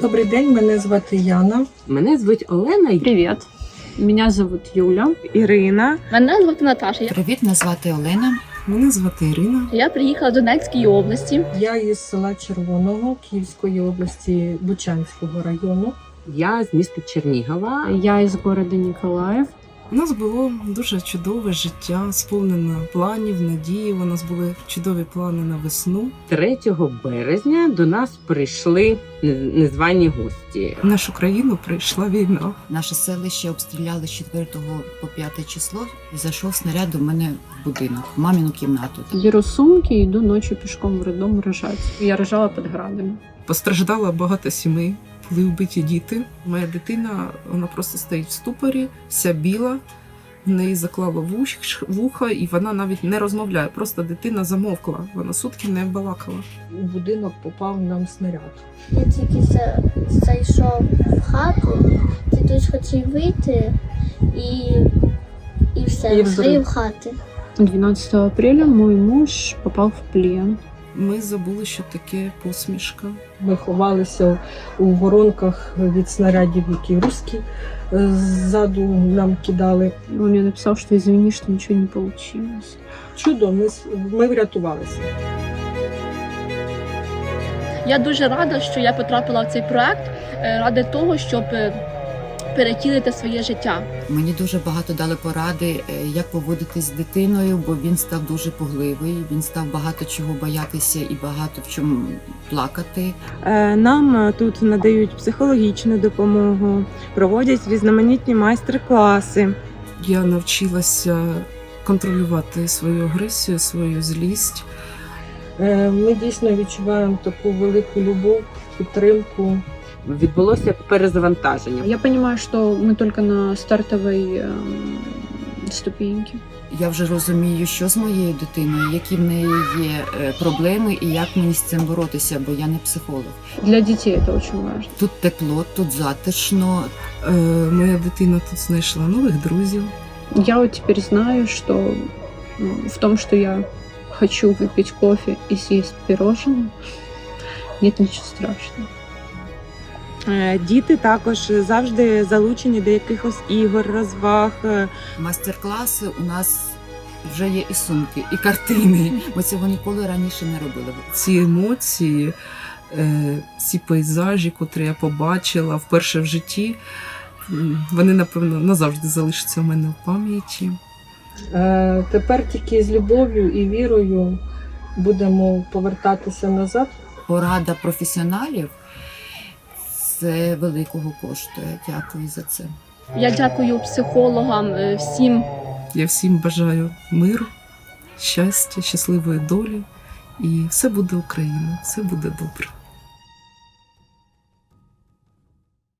Добрий день, мене звати Яна. Мене звуть Олена. Привіт. Мене звуть Юля. Ірина. Мене звати Наташа. Привіт, мене звати Олена. Мене звати Ірина. Я приїхала до Донецької області. Я із села Червоного Київської області Бучанського району. Я з міста Чернігова. Я із города Николаев. У нас було дуже чудове життя, сповнене планів, надії. У нас були чудові плани на весну. 3 березня до нас прийшли незвані гості. В нашу країну прийшла війна. Наше селище обстріляли з 4 по 5 число і зайшов снаряд до мене в будинок, в маміну кімнату. Беру сумки и иду ночью пешком в роддом рожать. Я рожала под градами. Постраждало багато сімей, були вбиті діти. Моя дитина вона просто стоїть в ступорі, вся біла. В неї заклало вуш, вуха, і вона навіть не розмовляє. Просто дитина замовкла. Вона сутки не балакала. У будинок попав нам снаряд. Я тільки за- зайшов в хату, дідусь хотів вийти і, і все, І в взрив. хати. 12 апреля мой муж попал в плен. Ми забули, що таке посмішка. Ми ховалися у воронках від снарядів, які руські е, ззаду нам кидали. Он мне написал, что извини, что ничего не получилось. Чудо, ми, ми врятувалися. Я дуже рада, що я потрапила в цей проект е, ради того, щоб е, перетілити своє життя. Мені дуже багато дали поради, е, як поводитись з дитиною, бо він став дуже пугливий. Він став багато чого боятися і багато в чому плакати. Е, Нам е, тут надають психологічну допомогу, проводять різноманітні майстер-класи. Я навчилася контролювати свою агресію, свою злість. Ми дійсно відчуваємо таку велику любов, підтримку Відбулося перезавантаження. Я понимаю, что мы только на стартовой эм, ступеньке. Я вже розумію, що з моєю дитиною, які в неї є е, проблеми, і як мені з цим боротися, бо я не психолог. Для детей это очень важно. Тут тепло, тут затишно, Е, Моя дитина тут знайшла нових друзів. Я вот теперь знаю, что ну, в том, что я хочу выпить кофе и съесть пирожное, нет ничего страшного. Е, Діти також завжди залучені до якихось ігор, розваг. Е, Майстер-класи у нас вже є і сумки, і картини. Ми цього ніколи раніше не робили. Ці емоції, е, ці пейзажі, котрі я побачила вперше в житті, вони, напевно, назавжди залишаться у мене в пам'яті. Тепер тільки з любов'ю і вірою будемо повертатися назад. Порада професіоналів це великого коштує. Дякую за це. Я дякую психологам, е, всім Я всім бажаю миру, щастя, щасливої долі, і все буде Україна, все буде добре.